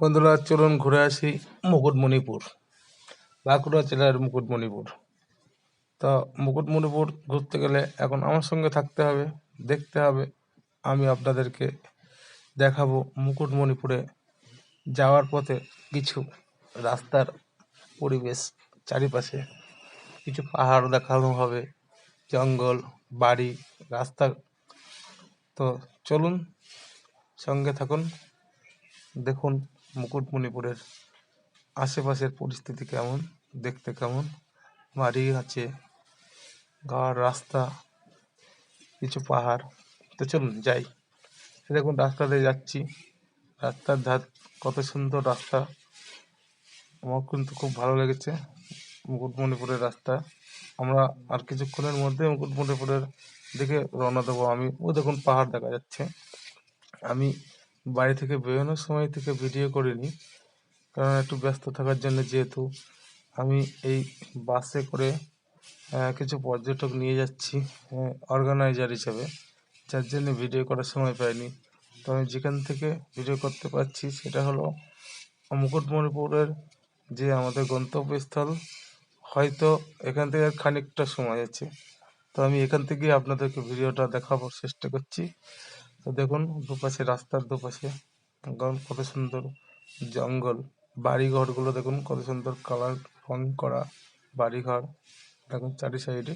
বন্ধুরা, চলুন ঘুরে আসি মুকুটমণিপুর, বাঁকুড়া জেলার মুকুটমণিপুর। তো মুকুটমণিপুর ঘুরতে গেলে এখন আমার সঙ্গে থাকতে হবে, দেখতে হবে। আমি আপনাদেরকে দেখাবো মুকুটমণিপুরে যাওয়ার পথে কিছু রাস্তার পরিবেশ, চারিপাশে কিছু পাহাড় দেখানো হবে, জঙ্গল, বাড়ি, রাস্তা। তো চলুন সঙ্গে থাকুন, দেখুন মুকুটমণিপুরের আশেপাশের পরিস্থিতি কেমন, দেখতে কেমন? বাড়ি আছে গাওয়ার রাস্তা, কিছু পাহাড়। তো চলুন যাই। দেখুন রাস্তা দিয়ে যাচ্ছি। রাস্তার ধার কত সুন্দর রাস্তা। আমার কিন্তু খুব ভালো লেগেছে মুকুটমণিপুরের রাস্তা। আমরা আর কিছুক্ষণের মধ্যে মুকুটমণিপুরের দিকে রওনা দেবো। আমি, ও দেখুন পাহাড় দেখা যাচ্ছে। আমি বাড়ি থেকে বেরোনোর সময় থেকে ভিডিও করিনি। কারণ একটু ব্যস্ত থাকার জন্য যেহেতু আমি এই বাসে করে কিছু পর্যটক নিয়ে যাচ্ছি অর্গানাইজার হিসাবে। যার জন্য ভিডিও করার সময় পাইনি। তো আমি যেখান থেকে ভিডিও করতে পারছি সেটা হলো মুকুটমণিপুরের যে আমাদের গন্তব্যস্থল। হয়তো এখান থেকে খানিকটা সময় আছে। তো আমি এখান থেকে আপনাদেরকে ভিডিওটা দেখাবার চেষ্টা করছি। তো দেখুন, দুপাশে রাস্তার দুপাশে কত সুন্দর জঙ্গল। বাড়ি ঘরগুলো দেখুন, কত সুন্দর কালার রং করা বাড়ি ঘর দেখুন চারি সাইডে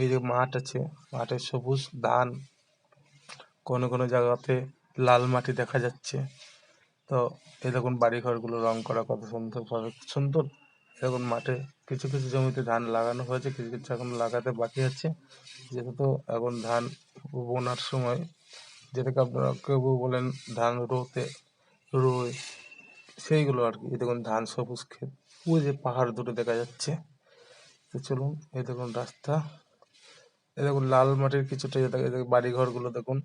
এই যে মাঠ আছে, মাঠে সবুজ ধান। কোনো কোনো জায়গাতে লাল মাটি দেখা যাচ্ছে। তো এই দেখুন বাড়ি ঘরগুলো রং করা কত সুন্দর ভাবে, সুন্দর। দেখুন মাঠে কিছু কিছু জমিতে ধান লাগানো হয়েছে, কিছু কিছু এখন লাগাতে বাকি আছে। যেহেতু এখন ধান বোনার সময়, যেটাকে আপনারা কেউ বলেন ধান রোতে রোয়, সেইগুলো আর কি। দেখুন ধান সবুজ ক্ষেত, ওই যে পাহাড় দুটো দেখা যাচ্ছে। তো চলুন, এই দেখুন রাস্তা। এই দেখুন লাল মাটির কিছুটা বাড়ি ঘরগুলো দেখুন,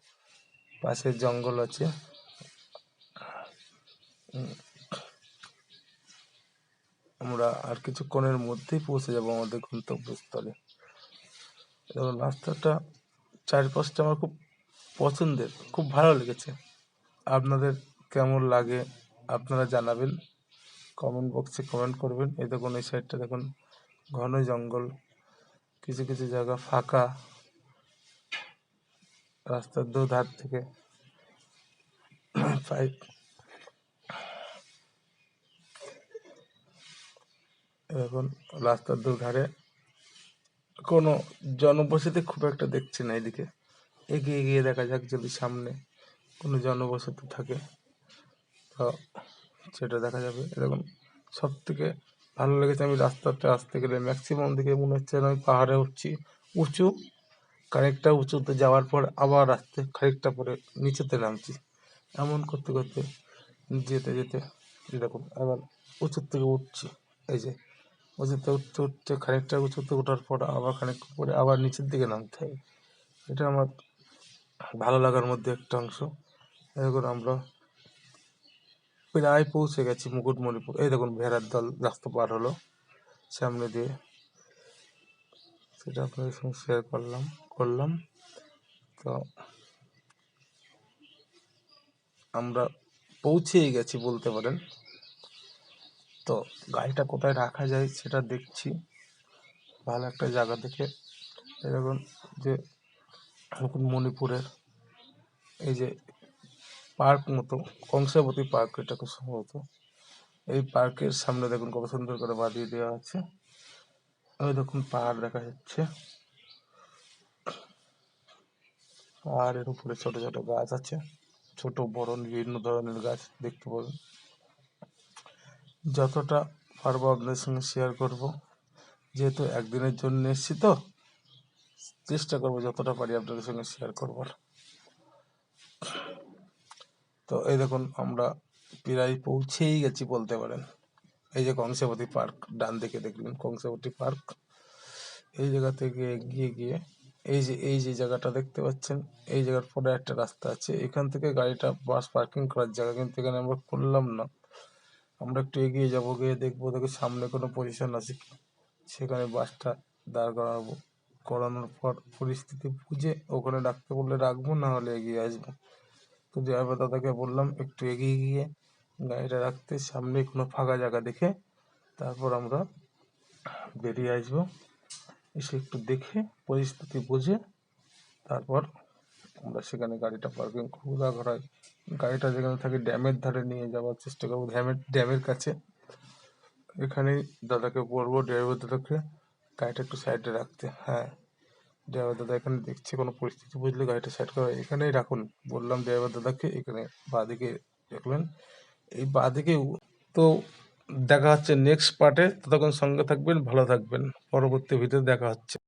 পাশে জঙ্গল আছে। আমরা আর কিছুক্ষণের মধ্যেই পৌঁছে যাব আমাদের গন্তব্যস্থলে। এবং রাস্তাটা চারপাশটা আমার খুব পছন্দের, খুব ভালো লেগেছে। আপনাদের কেমন লাগে আপনারা জানাবেন। কমেন্ট বক্সে কমেন্ট করবেন। এই দেখুন, এই সাইডটা দেখুন, ঘন জঙ্গল, কিছু কিছু জায়গা ফাঁকা। রাস্তার দু ধার থেকে পাইপ এখন রাস্তার দু ধারে কোনো জনবসতি খুব একটা দেখছি না এদিকে। এগিয়ে গিয়ে দেখা যাক যদি সামনে কোনো জনবসতি থাকে, তো সেটা দেখা যাবে। এরকম সব থেকে ভালো লেগেছে আমি রাস্তাতে আসতে গেলে ম্যাক্সিমাম দিকে মনে হচ্ছে আমি পাহাড়ে উঠছি। উঁচু, খানিকটা উঁচুতে যাওয়ার পর আবার আসতে খানিকটা পরে নিচেতে নামছি। এমন করতে করতে যেতে যেতে এরকম আবার উঁচুর থেকে উঠছি। এই যে উঁচুতে উঠতে উঠতে খানিকটা উঁচুতে ওঠার পর আবার খানিক পরে আবার নিচের দিকে নামতে হবে। এটা আমার ভালো লাগার মধ্যে একটা অংশ। এরকম আমরা প্রায় পৌঁছে গেছি মুকুটমণিপুর। এই দেখুন, ভেড়ার দল রাস্তা পার হলো সামনে দিয়ে। সেটা আপনাদের সঙ্গে শেয়ার করলাম করলাম। তো আমরা পৌঁছেই গেছি বলতে পারেন। তো গাড়িটা কোথায় রাখা যায় সেটা দেখছি। ভালো একটা জায়গা দেখে। এরকম যে মণিপুরের এই যে পার্ক মতো, কংসাবতী পার্ক এটা খুব সম্ভবত। এই পার্কের সামনে দেখুন কত সুন্দর করে বাঁধিয়ে দেওয়া আছে। ওই দেখুন পাহাড় দেখা যাচ্ছে। পাহাড়ের উপরে ছোট ছোট গাছ আছে। ছোট বড় বিভিন্ন ধরনের গাছ দেখতে পাবেন। যতটা পারব আপনাদের সঙ্গে শেয়ার করব। যেহেতু একদিনের জন্য এসেছি তো, চেষ্টা করব যতটা পারি আপনাদের সঙ্গে শেয়ার করবার। তো এই দেখুন, আমরা প্রায় পৌঁছেই গেছি বলতে পারেন। এই যে কংসাবতী পার্ক, ডান দিকে দেখবেন, কংসাবতী পার্ক। এই জায়গা থেকে এগিয়ে গিয়ে, এই যে এই যে জায়গাটা দেখতে পাচ্ছেন, এই জায়গার পরে একটা রাস্তা আছে। এখান থেকে গাড়িটা বাস পার্কিং করার জায়গা কিন্তু এখানে আমরা করলাম না। আমরা একটু এগিয়ে যাব, গিয়ে দেখব দেখি সামনে কোনো পজিশন আছে কি। সেখানে বাসটা দাঁড় করাবো। করানোর পর পরিস্থিতি বুঝে ওখানে রাখতে বললে রাখব, না হলে এগিয়ে আসব। তো ড্রাইভার দাদাকে বললাম, একটু এগিয়ে গিয়ে গাড়িটা রাখতে সামনে কোনো ফাঁকা জায়গা দেখে তারপর আমরা বেরিয়ে আসব। এসে একটু দেখে পরিস্থিতি বুঝে তারপর আমরা সেখানে গাড়িটা পার্কিং দরকার হয় গাড়িটা যেখানে থাকে, ড্যামের ধারে নিয়ে যাওয়ার চেষ্টা করব, ড্যামের ড্যামের কাছে। এখানেই দাদাকে বলব, ড্রাইভার দাদাকে, গাড়িটা একটু সাইডে রাখতে। হ্যাঁ ড্রাইভার দাদা এখানে দেখছে কোনো পরিস্থিতি, বুঝলে গাড়িটা সাইড করা, এখানেই রাখুন। বললাম ড্রাইভার দাদাকে, এখানে বাঁদিকে দেখলেন। এই বাঁদিকে উ- তো দেখা হচ্ছে নেক্সট পার্টে ততক্ষণ সঙ্গে থাকবেন, ভালো থাকবেন। পরবর্তী ভিডিও দেখা হচ্ছে।